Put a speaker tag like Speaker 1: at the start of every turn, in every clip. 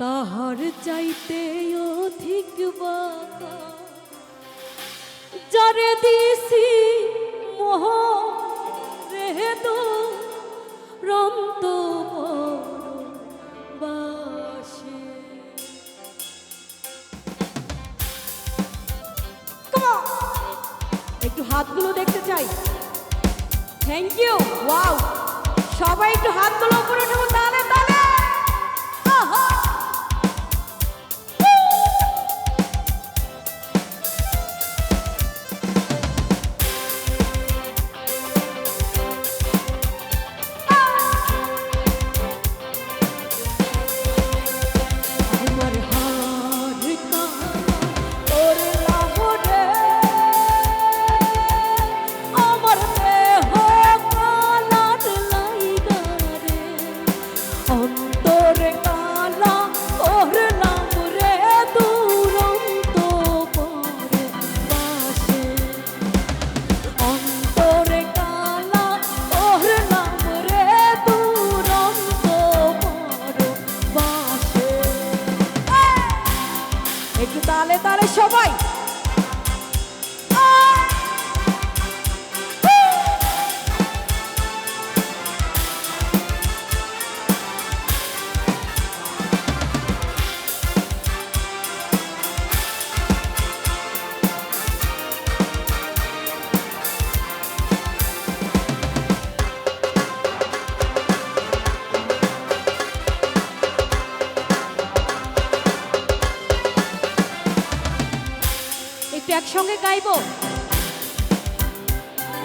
Speaker 1: তাহার চাইতে অধিক যারে দিছি মোহ রে রন্ত একটু হাতগুলো দেখতে চাই। থ্যাংক ইউ ওয়াও সবাই একটু হাতগুলো উপরে উঠবো তাহলে তাহলে আহা! একটু তালে তালে সবাই একসঙ্গে গাইব।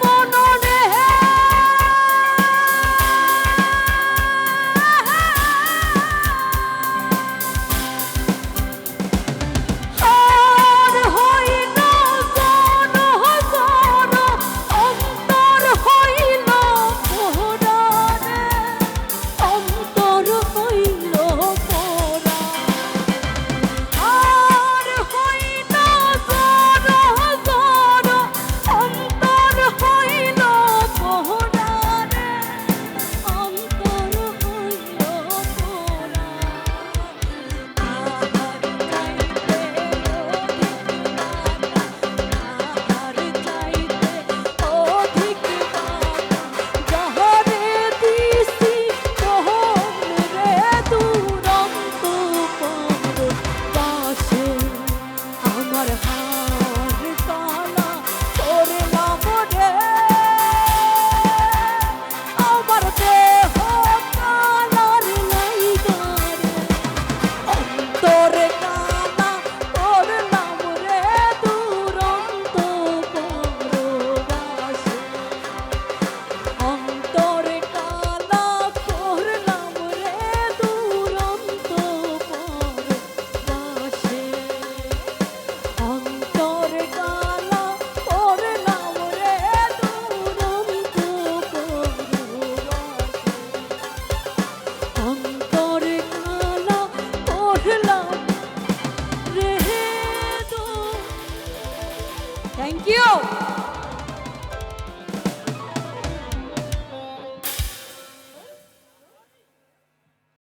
Speaker 1: মননে হে Thank you.